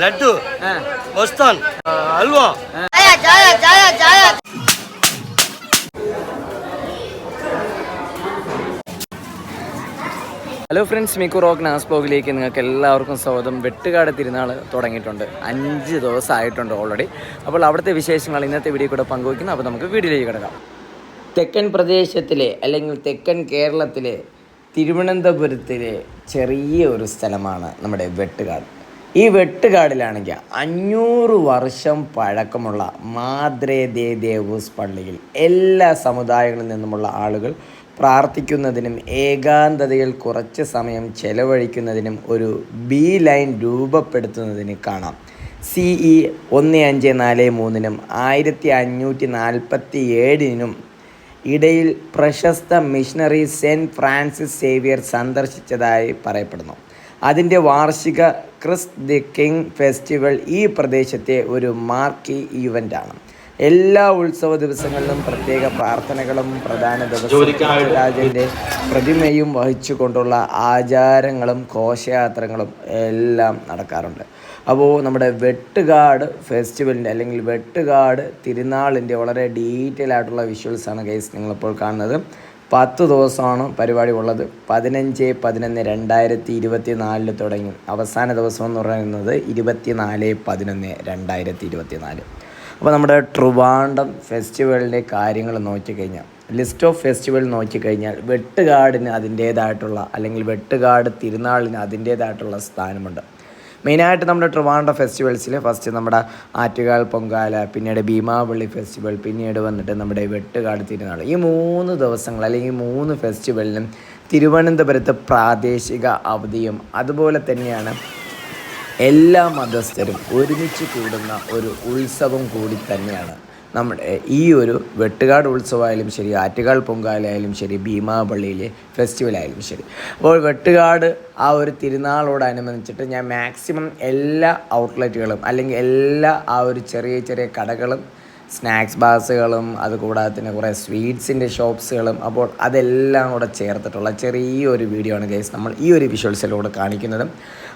Laddu వస్తాన్ halwa జాయా జాయా జాయా జాయా hello friends Mikku rock നാസ് ബ്ലോഗിലേക്ക് നിങ്ങൾക്ക് എല്ലാവർക്കും സ്വാഗതം വെട്ടുകാട് തിരുനാൾ തുടങ്ങിയിട്ടുണ്ട് അഞ്ച് ദിവസമായിട്ടുണ്ട് ഓൾറെഡി അപ്പോൾ അവിടുത്തെ വിശേഷങ്ങൾ ഇന്നത്തെ വീഡിയോ കൂടെ പങ്കുവയ്ക്കുന്നു അപ്പോൾ നമുക്ക് വീഡിയോയിലേക്ക് കിടക്കാം തെക്കൻ പ്രദേശത്തിലെ അല്ലെങ്കിൽ തെക്കൻ കേരളത്തിലെ തിരുവനന്തപുരത്തിലെ ചെറിയ ഒരു സ്ഥലമാണ് നമ്മുടെ വെട്ടുകാട് ഈ വെട്ടുകാടിലാണെങ്കിൽ അഞ്ഞൂറ് വർഷം പഴക്കമുള്ള മാദ്രേ ദേ ദേവൂസ് പള്ളിയിൽ എല്ലാ സമുദായങ്ങളിൽ നിന്നുമുള്ള ആളുകൾ പ്രാർത്ഥിക്കുന്നതിനും ഏകാന്തതയിൽ കുറച്ച് സമയം ചെലവഴിക്കുന്നതിനും ഒരു ബി ലൈൻ രൂപപ്പെടുത്തുന്നതിന് കാണാം. സി ഇ ഒന്ന് അഞ്ച് നാല് മൂന്നിനും ആയിരത്തി അഞ്ഞൂറ്റി നാൽപ്പത്തി ഏഴിനും ഇടയിൽ പ്രശസ്ത മിഷണറി സെന്റ് ഫ്രാൻസിസ് സേവിയർ സന്ദർശിച്ചതായി പറയപ്പെടുന്നു. അതിന്റെ വാർഷിക ക്രിസ് ദി കിങ് ഫെസ്റ്റിവൽ ഈ പ്രദേശത്തെ ഒരു മാർക്കി ഈവന്റാണ്. എല്ലാ ഉത്സവ ദിവസങ്ങളിലും പ്രത്യേക പ്രാർത്ഥനകളും പ്രധാന ദിവസം രാജന്റെ പ്രതിമയും വഹിച്ചുകൊണ്ടുള്ള ആചാരങ്ങളും ഘോഷയാത്രകളും എല്ലാം നടക്കാറുണ്ട്. അപ്പോൾ നമ്മുടെ വെട്ടുകാട് ഫെസ്റ്റിവലിന്റെ അല്ലെങ്കിൽ വെട്ടുകാട് തിരുനാളിന്റെ വളരെ ഡീറ്റെയിൽ ആയിട്ടുള്ള വിഷ്വൽസാണ് കേസ് നിങ്ങളിപ്പോൾ കാണുന്നത്. പത്ത് ദിവസമാണ് പരിപാടി ഉള്ളത് പതിനഞ്ച് പതിനൊന്ന് രണ്ടായിരത്തി ഇരുപത്തി നാലിൽ തുടങ്ങി. അവസാന ദിവസം എന്ന് പറയുന്നത് ഇരുപത്തി നാല് പതിനൊന്ന് രണ്ടായിരത്തി ഇരുപത്തി നാല് അപ്പോൾ നമ്മുടെ ട്രിവാൻഡം ഫെസ്റ്റിവലിന്റെ കാര്യങ്ങൾ നോക്കിക്കഴിഞ്ഞാൽ ലിസ്റ്റ് ഓഫ് ഫെസ്റ്റിവൽ നോക്കിക്കഴിഞ്ഞാൽ വെട്ടുകാടിന് അതിന്റേതായിട്ടുള്ള അല്ലെങ്കിൽ വെട്ടുകാട് തിരുനാളിന് അതിന്റേതായിട്ടുള്ള സ്ഥാനമുണ്ട്. മെയിനായിട്ട് നമ്മുടെ ട്രിവാൻഡ്രം ഫെസ്റ്റിവൽസിൽ ഫസ്റ്റ് നമ്മുടെ ആറ്റുകാൽ പൊങ്കാല പിന്നീട് ഭീമാവള്ളി ഫെസ്റ്റിവൽ പിന്നീട് വന്നിട്ട് നമ്മുടെ വെട്ടുകാട് തിരുനാൾ. ഈ മൂന്ന് ദിവസങ്ങൾ അല്ലെങ്കിൽ മൂന്ന് ഫെസ്റ്റിവലിനും തിരുവനന്തപുരത്ത് പ്രാദേശിക അവധിയും അതുപോലെ തന്നെയാണ് എല്ലാ മതസ്ഥരും ഒരുമിച്ച് കൂടുന്ന ഒരു ഉത്സവം കൂടി തന്നെയാണ്. നമ്മുടെ ഈ ഒരു വെട്ടുകാട് ഉത്സവമായാലും ശരി ആറ്റുകാൽ പൊങ്കാലയായാലും ശരി ഭീമാപള്ളിയിലെ ഫെസ്റ്റിവലായാലും ശരി. അപ്പോൾ വെട്ടുകാട് ആ ഒരു തിരുനാളോടനുബന്ധിച്ചിട്ട് ഞാൻ മാക്സിമം എല്ലാ ഔട്ട്ലെറ്റുകളും അല്ലെങ്കിൽ എല്ലാ ആ ഒരു ചെറിയ ചെറിയ കടകളും സ്നാക്സ് ബാസുകളും അതുകൂടാതെ തന്നെ കുറേ സ്വീറ്റ്സിന്റെ ഷോപ്സുകളും അപ്പോൾ അതെല്ലാം കൂടെ ചേർത്തിട്ടുള്ള ചെറിയൊരു വീഡിയോ ആണ് ഗൈസ് നമ്മൾ ഈ ഒരു വിഷ്വൽസിലൂടെ കാണിക്കുന്നത്.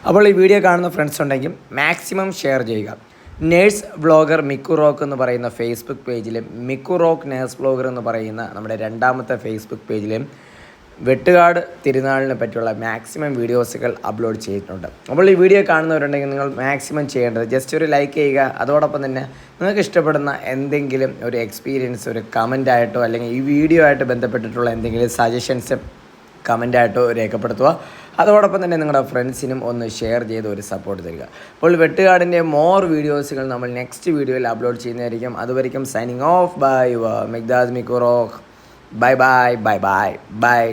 അപ്പോൾ ഈ വീഡിയോ കാണുന്ന ഫ്രണ്ട്സ് ഉണ്ടെങ്കിൽ മാക്സിമം ഷെയർ ചെയ്യുക. നേഴ്സ് വ്ളോഗർ മിക്കു റോക്ക് എന്ന് പറയുന്ന ഫേസ്ബുക്ക് പേജിലും മിക്കു റോക്ക് നേഴ്സ് വ്ളോഗർ എന്ന് പറയുന്ന നമ്മുടെ രണ്ടാമത്തെ ഫേസ്ബുക്ക് പേജിലും വെട്ടുകാട് തിരുനാളിനെ പറ്റിയുള്ള മാക്സിമം വീഡിയോസുകൾ അപ്ലോഡ് ചെയ്തിട്ടുണ്ട്. അപ്പോൾ ഈ വീഡിയോ കാണുന്നവരുണ്ടെങ്കിൽ നിങ്ങൾ മാക്സിമം ചെയ്യേണ്ടത് ജസ്റ്റ് ഒരു ലൈക്ക് ചെയ്യുക. അതോടൊപ്പം തന്നെ നിങ്ങൾക്ക് ഇഷ്ടപ്പെടുന്ന എന്തെങ്കിലും ഒരു എക്സ്പീരിയൻസ് ഒരു കമന്റ് ആയിട്ടോ അല്ലെങ്കിൽ ഈ വീഡിയോ ആയിട്ട് ബന്ധപ്പെട്ടിട്ടുള്ള എന്തെങ്കിലും സജഷൻസ് കമന്റായിട്ടോ രേഖപ്പെടുത്തുക. അതോടൊപ്പം തന്നെ നിങ്ങളുടെ ഫ്രണ്ട്സിനും ഒന്ന് ഷെയർ ചെയ്ത് ഒരു സപ്പോർട്ട് തരിക. അപ്പോൾ വെട്ടുകാടിന്റെ മോർ വീഡിയോസുകൾ നമ്മൾ നെക്സ്റ്റ് വീഡിയോയിൽ അപ്ലോഡ് ചെയ്യുന്നതായിരിക്കും. അതുവരെയും സൈനിങ് ഓഫ് ബൈ മിഗ്ദാസ് മിക്കുറോഹ് bye bye bye bye bye